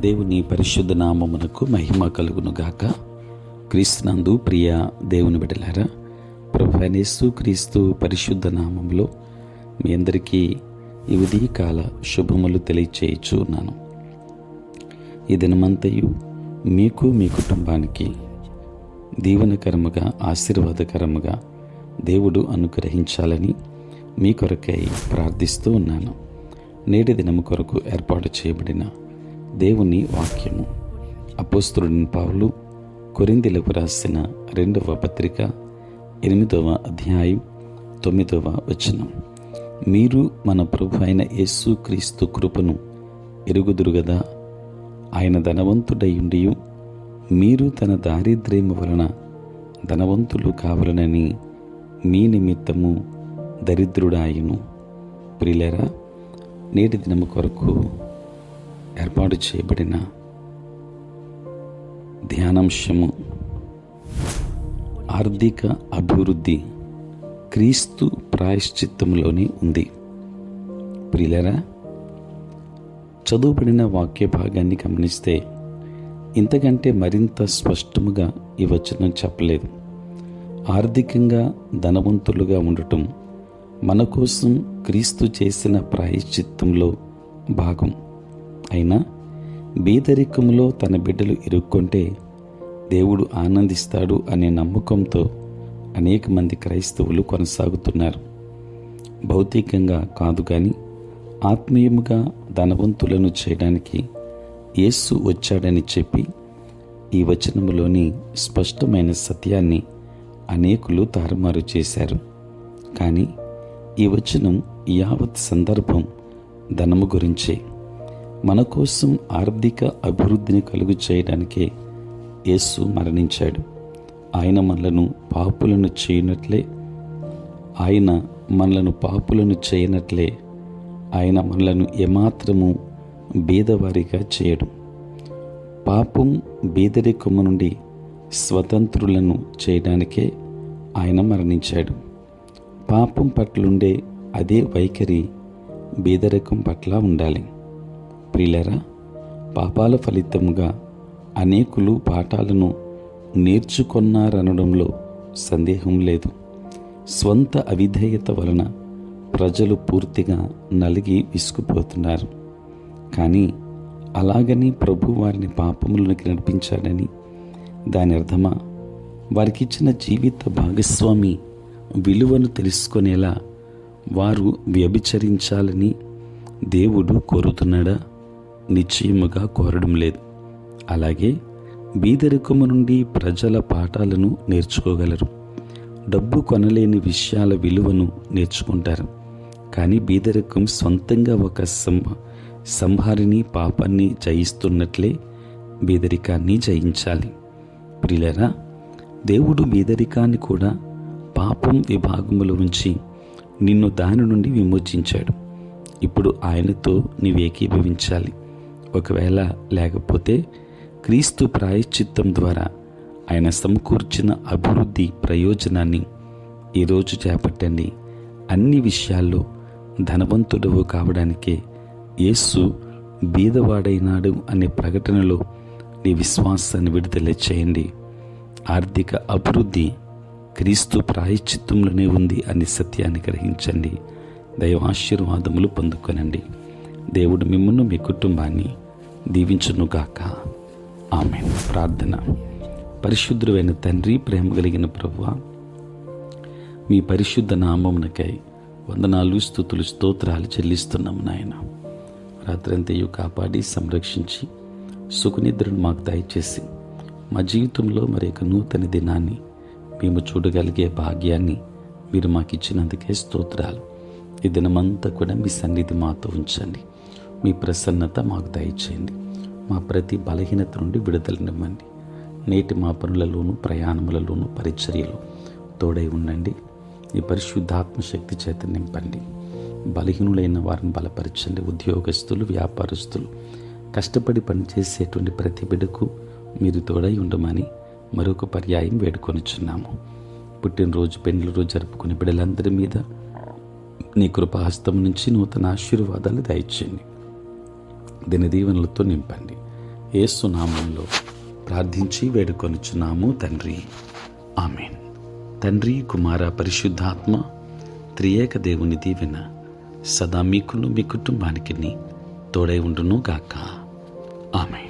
దేవుని పరిశుద్ధ నామమునకు మహిమ కలుగును గాక క్రీస్తునందు ప్రియ దేవుని బిడలారా ప్రభనేసు క్రీస్తు పరిశుద్ధ నామంలో మీ అందరికీ ఈ ఉదయకాల శుభములు తెలియచేయచ్చు ఉన్నాను ఈ దినమంతయు మీకు మీ కుటుంబానికి దీవనకరముగా ఆశీర్వాదకరముగా దేవుడు అనుగ్రహించాలని మీ కొరకై ప్రార్థిస్తూ ఉన్నాను. నేటి దినము కొరకు ఏర్పాటు చేయబడిన దేవుని వాక్యము. అపోస్తుడిని పావులు కొరిందిలకు రాసిన రెండవ పత్రిక ఎనిమిదవ అధ్యాయం తొమ్మిదవ వచనం. మీరు మన ప్రభు అయిన యేసు క్రీస్తు కృపను ఎరుగుదురు గదా? ఆయన ధనవంతుడయుండి మీరు తన దారిద్ర్యము వలన ధనవంతులు కావాలనని మీ నిమిత్తము దరిద్రుడాయును. ప్రిలేరా నేటి దినము కొరకు ఏర్పాటు చేయబడిన ధ్యానాంశము ఆర్థిక అభివృద్ధి క్రీస్తు ప్రాయశ్చిత్తంలోనే ఉంది. ప్రియులరా చదువుబడిన వాక్య భాగాన్ని గమనిస్తే ఇంతకంటే మరింత స్పష్టముగా ఈ వచనం చెప్పలేదు. ఆర్థికంగా ధనవంతులుగా ఉండటం మన కోసం క్రీస్తు చేసిన ప్రాయశ్చిత్తంలో భాగం. అయినా బీదరికంలో తన బిడ్డలు ఇరుక్కుంటే దేవుడు ఆనందిస్తాడు అనే నమ్మకంతో అనేక మంది క్రైస్తవులు కొనసాగుతున్నారు. భౌతికంగా కాదు కానీ ఆత్మీయముగా ధనవంతులను చేయడానికి యేసు వచ్చాడని చెప్పి ఈ వచనములోని స్పష్టమైన సత్యాన్ని అనేకులు తారుమారు చేశారు. కానీ ఈ వచనం యావత్ సందర్భం ధనము గురించే. మన కోసం ఆర్థిక అభివృద్ధిని కలుగు చేయడానికే యేసు మరణించాడు. ఆయన మనలను పాపులను చేయనట్లే ఆయన మనలను పాపులను చేయనట్లే ఆయన మనలను ఏమాత్రము బీదవారిగా చేయడం. పాపం బీదరికము నుండి స్వతంత్రులను చేయడానికే ఆయన మరణించాడు. పాపం పట్లుండే అదే వైఖరి బీదరికం పట్ల ఉండాలి. ప్రియులరా పాపాల ఫలితముగా అనేకులు పాఠాలను నేర్చుకొన్నారనడంలో సందేహం లేదు. స్వంత అవిధేయత వలన ప్రజలు పూర్తిగా నలిగి విసుకుపోతున్నారు కానీ అలాగని ప్రభు వారిని పాపములకి నడిపించాడని దాని అర్థమా? వారికిచ్చిన జీవిత భాగస్వామి విలువను తెలుసుకునేలా వారు వ్యభిచరించాలని దేవుడు కోరుతున్నాడా? నిశ్చయముగా కోరడం లేదు. అలాగే బీదరికము నుండి ప్రజల పాఠాలను నేర్చుకోగలరు. డబ్బు కొనలేని విషయాల విలువను నేర్చుకుంటారు. కానీ బీదరికం సొంతంగా ఒక సంహ సంహారిని పాపాన్ని జయిస్తున్నట్లే బీదరికాన్ని జయించాలి. ప్రిలరా దేవుడు బీదరికాన్ని కూడా పాపం విభాగములో ఉంచి నిన్ను దాని నుండి విమోచించాడు. ఇప్పుడు ఆయనతో నీవేకీభవించాలి. ఒకవేళ లేకపోతే క్రీస్తు ప్రాయశ్చిత్తం ద్వారా ఆయన సమకూర్చిన అభివృద్ధి ప్రయోజనాన్ని ఈరోజు చేపట్టండి. అన్ని విషయాల్లో ధనవంతుడవు కావడానికే యేసు బీదవాడైనాడు అనే ప్రకటనలో నీ విశ్వాసాన్ని విడుదల చేయండి. ఆర్థిక అభివృద్ధి క్రీస్తు ప్రాయశ్చిత్తంలోనే ఉంది అనే సత్యాన్ని గ్రహించండి. దైవాశీర్వాదములు పొందుకొనండి. దేవుడు మిమ్మల్ని మీ కుటుంబాన్ని దీవించునుగాక. ఆమె ప్రార్థన. పరిశుద్ధుడైన తండ్రి ప్రేమ కలిగిన ప్రభువ మీ పరిశుద్ధ నామమునకై వందనాలు స్థుతులు స్తోత్రాలు చెల్లిస్తున్నాము నాయన. రాత్రంతయు కాపాడి సంరక్షించి సుఖనిద్రను మాకు దయచేసి మా జీవితంలో మరి ఒక నూతన దినాన్ని మేము చూడగలిగే భాగ్యాన్ని మీరు మాకు ఇచ్చినందుకే స్తోత్రాలు. ఈ దినమంతా కూడా మీ సన్నిధి మాతో ఉంచండి. మీ ప్రసన్నత మాకు దయచేయండి. మా ప్రతి బలహీనత నుండి విడుదలనివ్వండి నేటి మా పనులలోనూ ప్రయాణములలోనూ పరిచర్యలు తోడై ఉండండి. ఈ పరిశుద్ధాత్మ శక్తి చేత నింపండి. బలహీనులైన వారిని బలపరచండి. ఉద్యోగస్తులు వ్యాపారస్తులు కష్టపడి పనిచేసేటువంటి ప్రతి బిడ్డకు మీరు తోడై ఉండమని మరొక పర్యాయం వేడుకొనిచున్నాము. పుట్టినరోజు పెళ్ళి రోజు జరుపుకునే బిడ్డలందరి మీద నీ కృపాహస్తం నుంచి నూతన ఆశీర్వాదాలు దయచేయండి. దీని దీవెనలతో నింపండి. ఏసునామంలో ప్రార్థించి వేడుకొనుచున్నాము తండ్రి. ఆమెన్. తండ్రి కుమార పరిశుద్ధాత్మ త్రియేక దేవుని దీవెన సదా మీకును మీ కుటుంబానికి తోడై ఉండును గాక ఆమె